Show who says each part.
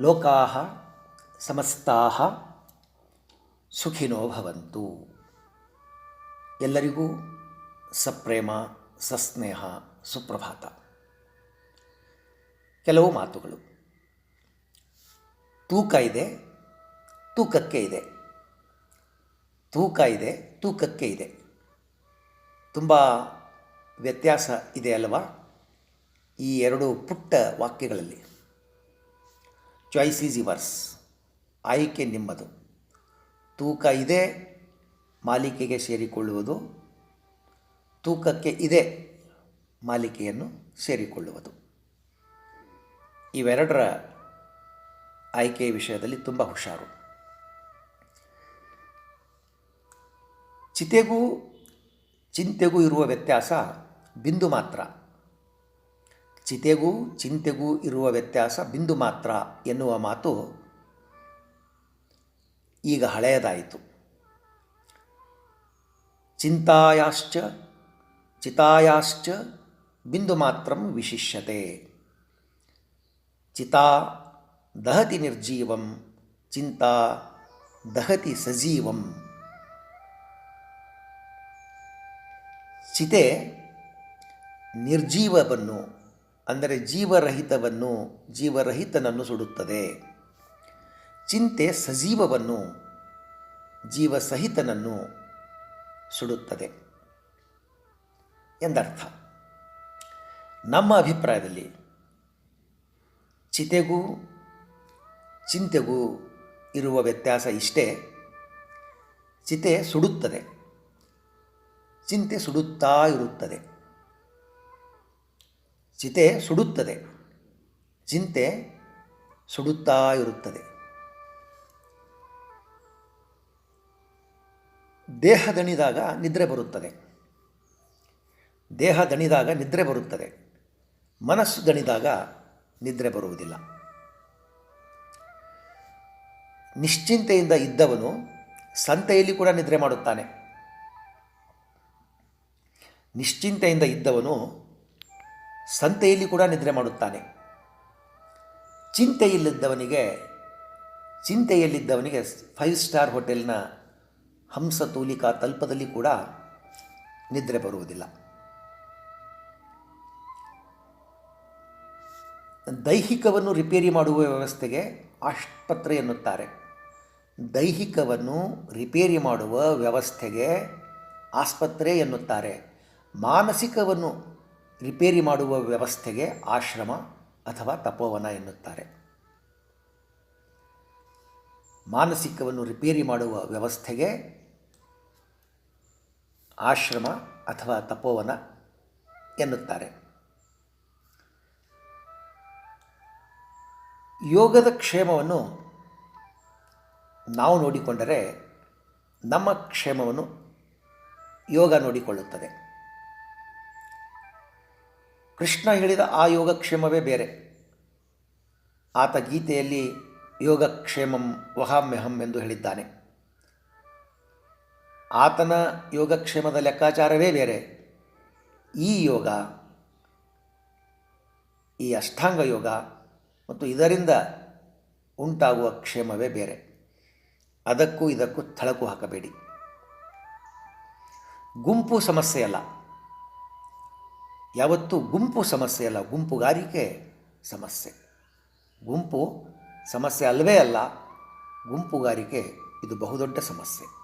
Speaker 1: ಲೋಕಾ ಸಮಸ್ತಾ ಸುಖಿನೋ ಭವಂತು. ಎಲ್ಲರಿಗೂ ಸಪ್ರೇಮ, ಸಸ್ನೇಹ, ಸುಪ್ರಭಾತ. ಕೆಲವು ಮಾತುಗಳು. ತೂಕ ಇದೆ, ತೂಕಕ್ಕೆ ಇದೆ. ತೂಕ ಇದೆ, ತೂಕಕ್ಕೆ ಇದೆ. ತುಂಬ ವ್ಯತ್ಯಾಸ ಇದೆ ಅಲ್ವಾ? ಈ ಎರಡು ಪುಟ್ಟ ವಾಕ್ಯಗಳಲ್ಲಿ. ಚಾಯ್ಸ್ ಈಸ್ ಇವರ್ಸ್ ಆಯ್ಕೆ ನಿಮ್ಮದು. ತೂಕ ಇದೆ, ಮಾಲಿಕೆಗೆ ಸೇರಿಕೊಳ್ಳುವುದು. ತೂಕಕ್ಕೆ ಇದೆ, ಮಾಲಿಕೆಯನ್ನು ಸೇರಿಕೊಳ್ಳುವುದು. ಇವೆರಡರ ಆಯ್ಕೆಯ ವಿಷಯದಲ್ಲಿ ತುಂಬ ಹುಷಾರು. ಚಿತೆಗೂ, ಚಿಂತೆಗೂ ಇರುವ ವ್ಯತ್ಯಾಸ ಬಿಂದು ಮಾತ್ರ. ಚಿತೆಗೂ ಚಿಂತೆಗೂ ಇರುವ ವ್ಯತ್ಯಾಸ ಬಿಂದು ಮಾತ್ರ ಎನ್ನುವ ಮಾತು ಈಗ ಹಳೆಯದಾಯಿತು. ಚಿಂತಾಯಾಶ್ಚ, ಚಿತಾಯಾಶ್ಚ ಬಿಂದು ಮಾತ್ರ ವಿಶಿಷ್ಯತೆ. ಚಿತಾ ದಹತಿ ನಿರ್ಜೀವಂ, ಚಿಂತಾ ದಹತಿ ಸಜೀವಂ. ಚಿತೆ ನಿರ್ಜೀವವನ್ನು ಅಂದರೆ ಜೀವರಹಿತವನ್ನು, ಜೀವರಹಿತನನ್ನು ಸುಡುತ್ತದೆ. ಚಿಂತೆ ಸಜೀವವನ್ನು, ಜೀವಸಹಿತನನ್ನು ಸುಡುತ್ತದೆ. ಎಂದರ್ಥ. ನಮ್ಮ ಅಭಿಪ್ರಾಯದಲ್ಲಿ ಚಿತೆಗೂ, ಚಿಂತೆಗೂ ಇರುವ ವ್ಯತ್ಯಾಸ ಇಷ್ಟೇ. ಚಿತೆ ಸುಡುತ್ತದೆ. ಚಿಂತೆ ಸುಡುತ್ತಾ ಇರುತ್ತದೆ. ಚಿತೆ ಸುಡುತ್ತದೆ. ಚಿಂತೆ ಸುಡುತ್ತಾ ಇರುತ್ತದೆ. ದೇಹ ದಣಿದಾಗ ನಿದ್ರೆ ಬರುತ್ತದೆ. ದೇಹ ದಣಿದಾಗ ನಿದ್ರೆ ಬರುತ್ತದೆ. ಮನಸ್ಸು ದಣಿದಾಗ ನಿದ್ರೆ ಬರುವುದಿಲ್ಲ. ನಿಶ್ಚಿಂತೆಯಿಂದ ಇದ್ದವನು ಸಂತೆಯಲ್ಲಿ ಕೂಡ ನಿದ್ರೆ ಮಾಡುತ್ತಾನೆ. ನಿಶ್ಚಿಂತೆಯಿಂದ ಇದ್ದವನು ಸಂತೆಯಲ್ಲಿ ಕೂಡ ನಿದ್ರೆ ಮಾಡುತ್ತಾನೆ. ಚಿಂತೆಯಿಲ್ಲಿದ್ದವನಿಗೆ ಚಿಂತೆಯಲ್ಲಿದ್ದವನಿಗೆ ಫೈವ್ ಸ್ಟಾರ್ ಹೋಟೆಲ್ನ ಹಂಸತೂಲಿಕಾ ತಲ್ಪದಲ್ಲಿ ಕೂಡ ನಿದ್ರೆ ಬರುವುದಿಲ್ಲ. ದೈಹಿಕವನ್ನು ರಿಪೇರಿ ಮಾಡುವ ವ್ಯವಸ್ಥೆಗೆ ಆಸ್ಪತ್ರೆ ಎನ್ನುತ್ತಾರೆ. ದೈಹಿಕವನ್ನು ರಿಪೇರಿ ಮಾಡುವ ವ್ಯವಸ್ಥೆಗೆ ಆಸ್ಪತ್ರೆ ಎನ್ನುತ್ತಾರೆ. ಮಾನಸಿಕವನ್ನು ರಿಪೇರಿ ಮಾಡುವ ವ್ಯವಸ್ಥೆಗೆ ಆಶ್ರಮ ಅಥವಾ ತಪೋವನ ಎನ್ನುತ್ತಾರೆ. ಮಾನಸಿಕವನ್ನು ರಿಪೇರಿ ಮಾಡುವ ವ್ಯವಸ್ಥೆಗೆ ಆಶ್ರಮ ಅಥವಾ ತಪೋವನ ಎನ್ನುತ್ತಾರೆ. ಯೋಗದ ಕ್ಷೇಮವನ್ನು ನಾವು ನೋಡಿಕೊಂಡರೆ ನಮ್ಮ ಕ್ಷೇಮವನ್ನು ಯೋಗ ನೋಡಿಕೊಳ್ಳುತ್ತದೆ. ಕೃಷ್ಣ ಹೇಳಿದ ಆ ಯೋಗಕ್ಷೇಮವೇ ಬೇರೆ. ಆತ ಗೀತೆಯಲ್ಲಿ ಯೋಗಕ್ಷೇಮಂ ವಹಾಮ್ಯಹಂ ಎಂದು ಹೇಳಿದ್ದಾನೆ. ಆತನ ಯೋಗಕ್ಷೇಮದ ಲೆಕ್ಕಾಚಾರವೇ ಬೇರೆ. ಈ ಯೋಗ, ಈ ಅಷ್ಟಾಂಗ ಯೋಗ ಮತ್ತು ಇದರಿಂದ ಉಂಟಾಗುವ ಕ್ಷೇಮವೇ ಬೇರೆ. ಅದಕ್ಕೂ ಇದಕ್ಕೂ ಥಳಕು ಹಾಕಬೇಡಿ. ಗುಂಪು ಸಮಸ್ಯೆ ಅಲ್ಲ. ಯಾವತ್ತೂ ಗುಂಪು ಸಮಸ್ಯೆ ಅಲ್ಲ ಗುಂಪುಗಾರಿಕೆ ಸಮಸ್ಯೆ. ಗುಂಪು ಸಮಸ್ಯೆ ಅಲ್ಲವೇ ಅಲ್ಲ ಗುಂಪುಗಾರಿಕೆ ಇದು ಬಹುದೊಡ್ಡ ಸಮಸ್ಯೆ.